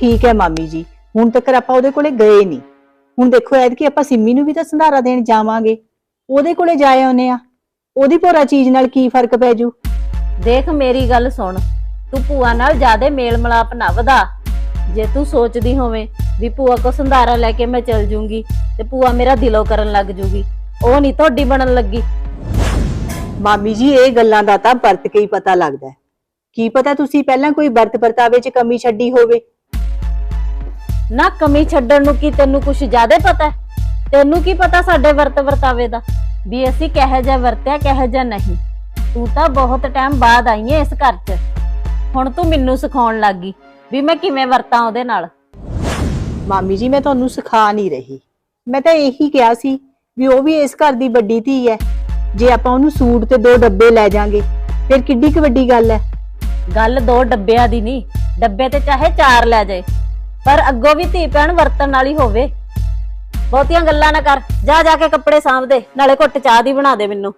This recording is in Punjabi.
ਠੀਕ ਹੈ ਮਾਮੀ ਜੀ ਹੁਣ ਤੱਕ ਆਪਾਂ ਉਹਦੇ ਕੋਲੇ ਗਏ ਨਹੀਂ। ਹੁਣ ਦੇਖੋ ਐਤਕੀ ਆਪਾਂ ਸਿੰਮੀ ਨੂੰ ਵੀ ਤਾਂ ਸੰਧਾਰਾ ਦੇਣ ਜਾਵਾਂਗੇ। ਉਹਦੇ ਕੋਲੇ ਜਾਏ ਆਉਨੇ ਆ ਉਹਦੀ ਭੋਰਾ ਚੀਜ਼ ਨਾਲ ਕੀ ਫ਼ਰਕ ਪੈ ਜੂ? ਦੇਖ ਮੇਰੀ ਗੱਲ ਸੁਣ ਤੂੰ ਭੂਆ ਨਾਲ ਜਿਆਦੇ ਮੇਲ ਮਲਾਪ ਨਾ ਵਧਾ। ਜੇ ਤੂੰ ਸੋਚਦੀ ਹੋਵੇਂ ਵੀ ਭੂਆ ਕੋ ਸੰਧਾਰਾ ਲੈ ਕੇ ਮੈਂ ਚਲ ਜੂੰਗੀ ਤੇ ਭੂਆ ਮੇਰਾ ਦਿਲੋਂ ਕਰਨ ਲੱਗ ਜੂਗੀ ਉਹ ਨਹੀਂ ਤੁਹਾਡੀ ਬਣਨ ਲੱਗੀ। ਮਾਮੀ ਜੀ ਇਹ ਗੱਲਾਂ ਦਾ ਤਾਂ ਵਰਤ ਕੇ ਹੀ ਪਤਾ ਲੱਗਦਾ ਹੈ। ਕੀ ਪਤਾ ਤੁਸੀਂ ਪਹਿਲਾਂ ਕੋਈ ਵਰਤ ਵਰਤਾਵੇ 'ਚ ਕਮੀ ਛੱਡੀ ਹੋਵੇ। ਨਾ ਕਮੀ ਛੱਡਣ ਨੂੰ ਕੀ ਤੈਨੂੰ ਕੁਝ ਜ਼ਿਆਦਾ ਪਤਾ ਹੈ? ਤੈਨੂੰ ਕੀ ਪਤਾ ਸਾਡੇ ਵਰਤ ਵਰਤਾਵੇ ਦਾ? ਵੀ ਅਸੀਂ ਕਿਹੋ ਜਿਹਾ ਵਰਤਿਆ ਕਿਹੋ ਜਿਹਾ ਨਹੀਂ। ਤੂੰ ਤਾਂ ਬਹੁਤ ਟਾਈਮ ਬਾਅਦ ਆਈ ਏ ਇਸ ਘਰ 'ਚ। ਹੁਣ ਤੂੰ ਮੈਨੂੰ ਸਿਖਾਉਣ ਲੱਗੀ ਵੀ ਮੈਂ ਕਿਵੇਂ ਵਰਤਾਂ ਉਹਦੇ ਨਾਲ। ਮਾਮੀ ਜੀ ਮੈਂ ਤੁਹਾਨੂੰ ਸਿਖਾ ਨਹੀਂ ਰਹੀ। ਮੈਂ ਤਾਂ ਇਹੀ ਕਿਹਾ ਸੀ ਵੀ ਉਹ ਵੀ ਇਸ ਘਰ ਦੀ ਵੱਡੀ ਧੀ ਹੈ। ਜੇ ਆਪਾਂ ਉਹਨੂੰ ਸੂਟ ਤੇ ਦੋ ਡੱਬੇ ਲੈ ਜਾਾਂਗੇ ਫਿਰ ਕਿੱਡੀ ਕੁ ਵੱਡੀ ਗੱਲ ਹੈ? ਗੱਲ ਦੋ ਡੱਬਿਆਂ ਦੀ ਨਹੀਂ ਡੱਬੇ ਤੇ ਚਾਹੇ ਚਾਰ ਲੈ ਜਾਏ। ਪਰ ਅੱਗੋਂ ਵੀ ਧੀ ਭੈਣ ਵਰਤਣ ਵਾਲੀ ਹੋਵੇ। ਬਹੁਤੀਆਂ ਗੱਲਾਂ ਨਾ ਕਰ। ਜਾ ਜਾ ਕੇ ਕੱਪੜੇ ਸਾਂਭ ਦੇ। ਨਾਲੇ ਘੁੱਟ ਚਾਹ ਦੀ ਬਣਾ ਦੇ ਮੈਨੂੰ।